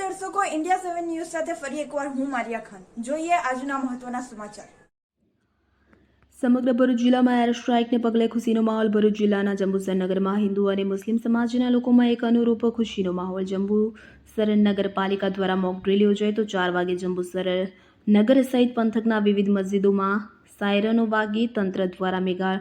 દર્શકો ઇન્ડિયા સેવન ન્યૂઝ સાથે ફરી એકવાર હું મારિયા ખાન. જોઈએ આજના મહત્વના સમાચાર. સમગ્ર ભરૂચ જિલ્લામાં એર સ્ટ્રાઇકને પગલે ખુશીનો માહોલ. ભરૂચ જિલ્લાના જંબુસર નગરમાં હિન્દુ અને મુસ્લિમ સમાજના લોકોમાં એક અનુરૂપ ખુશીનો માહોલ. જંબુસર નગરપાલિકા દ્વારા મોક ડ્રીલ યોજાઈ તો ચાર વાગે જંબુસર નગર સહિત પંથકના વિવિધ મસ્જિદોમાં સાયરનો વાગી તંત્ર દ્વારા મેગા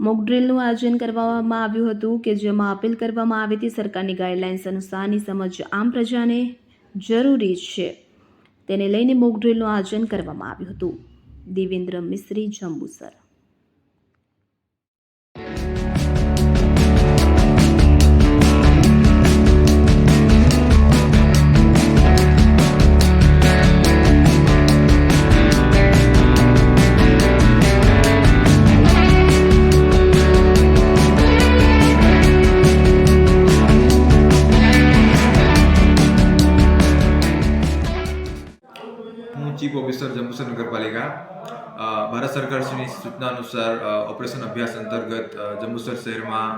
મોક ડ્રિલનું આયોજન કરવામાં આવ્યું હતું કે જેમાં અપીલ કરવામાં આવી હતી. સરકારની ગાઈડલાઇન્સ અનુસારની સમજ આમ પ્રજાને જરૂરી છે. તેને લઈને મોક ડ્રિલનું આયોજન કરવામાં આવ્યું હતું. દેવેન્દ્ર મિશ્રી, જંબુસર. હું ચીફ ઓફિસર જંબુસર નગરપાલિકા ભારત સરકારશ્રીની સૂચના અનુસાર ઓપરેશન અભ્યાસ અંતર્ગત જંબુસર શહેરમાં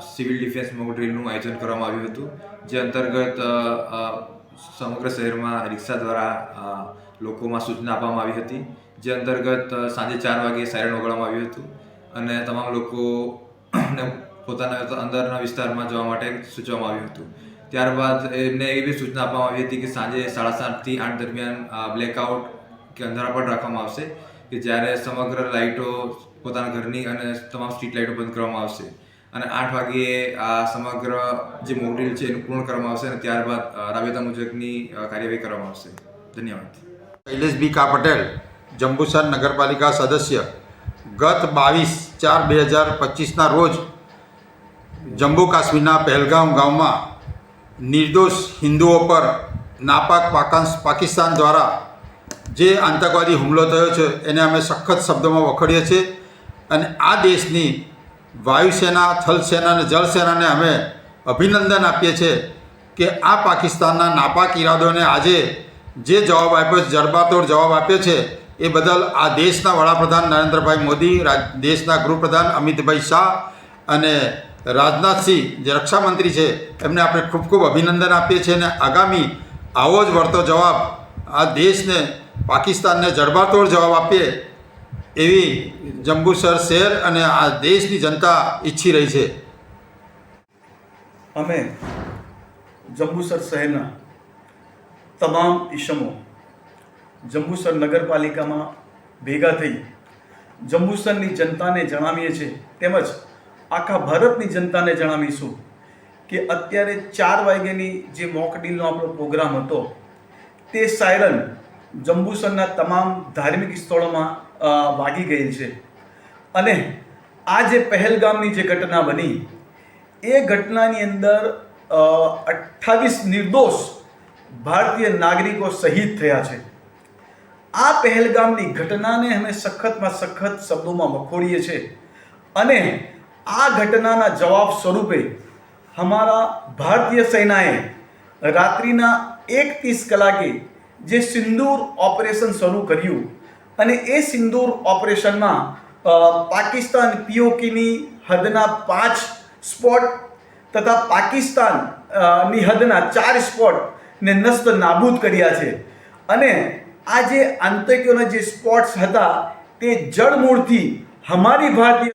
સિવિલ ડિફેન્સ મોક આયોજન કરવામાં આવ્યું હતું, જે અંતર્ગત સમગ્ર શહેરમાં રિક્ષા દ્વારા લોકોમાં સૂચના આપવામાં આવી હતી, જે અંતર્ગત સાંજે ચાર વાગે સાયરન વગાડવામાં આવ્યું હતું અને તમામ લોકોને પોતાના અંદરના વિસ્તારમાં જવા માટે સૂચવવામાં આવ્યું હતું. ત્યારબાદ એમને એવી સૂચના આપવામાં આવી હતી કે સાંજે સાડા સાતથી આઠ દરમિયાન બ્લેકઆઉટ કે અંધારા પર રાખવામાં આવશે કે જ્યારે સમગ્ર લાઇટો પોતાના ઘરની અને તમામ સ્ટ્રીટ લાઇટો બંધ કરવામાં આવશે. અને આઠ વાગ્યે આ સમગ્ર જે મોકડ્રીલ છે એનું પૂર્ણ કરવામાં આવશે અને ત્યારબાદ રાબેતા મુજબની કાર્યવાહી કરવામાં આવશે. ધન્યવાદ. શૈલેષ બી કા પટેલ, જંબુસર નગરપાલિકા સદસ્ય, ગત બાવીસ ચાર બે હજાર પચીસના રોજ જમ્મુ કાશ્મીરના પહેલગામ ગામમાં નિર્દોષ હિન્દુઓ પર નાપાક પાકાંશ પાકિસ્તાન દ્વારા જે આતંકવાદી હુમલો થયો છે, એને અમે સખત શબ્દોમાં વખોડીએ છીએ અને આ દેશની વાયુસેના, થલસેના અને જળસેનાને અમે અભિનંદન આપીએ છીએ કે આ પાકિસ્તાનના નાપાક ઈરાદોને આજે જે જવાબ આપ્યો છે, જડબાતોડ જવાબ આપ્યો છે, એ બદલ આ દેશના વડાપ્રધાન નરેન્દ્રભાઈ મોદી દેશના ગૃહપ્રધાન અમિતભાઈ શાહ અને રાજનાથસિંહ જે રક્ષામંત્રી છે, એમને આપણે ખૂબ ખૂબ અભિનંદન આપીએ છીએ અને આગામી આવો જ વળતો જવાબ આ દેશને, પાકિસ્તાનને જડબાતોડ જવાબ આપીએ એવી જંબુસર શહેર અને આ દેશની જનતા ઈચ્છી રહી છે. અમે જંબુસર શહેરના તમામ ઈસમો જંબુસર નગરપાલિકામાં ભેગા થઈ જંબુસરની જનતાને જણાવીએ છીએ. તેમજ આખા ભારતની જનતાને જણાવીશું કે અત્યારે ચાર વાગ્યાની જે મોક ડીલનો આપણો પ્રોગ્રામ હતો, તે સાયરન જંબુસરના તમામ ધાર્મિક સ્થળોમાં વાગી ગયેલ છે. અને આ જે પહેલગામની જે ઘટના બની, એ ઘટનાની અંદર અઠ્ઠાવીસ નિર્દોષ ભારતીય નાગરિકો શહીદ થયા છે. આ પહેલગામની ઘટનાને અમે સખતમાં સખત શબ્દોમાં વખોડીએ છીએ. અને આ ઘટનાના જવાબ સ્વરૂપે અમારા ભારતીય સેનાએ રાત્રિના એક ત્રીસ કલાકે જે સિંદૂર ઓપરેશન શરૂ કર્યું અને એ સિંદૂર ઓપરેશનમાં પાકિસ્તાન પીઓકેની હદના પાંચ સ્પોટ તથા પાકિસ્તાનની હદના ચાર સ્પોટને નસ્ત નાબૂદ કર્યા છે. અને આ જે આતંકીઓના જે સ્પોટ્સ હતા તે જળમૂળથી અમારી ભારતીય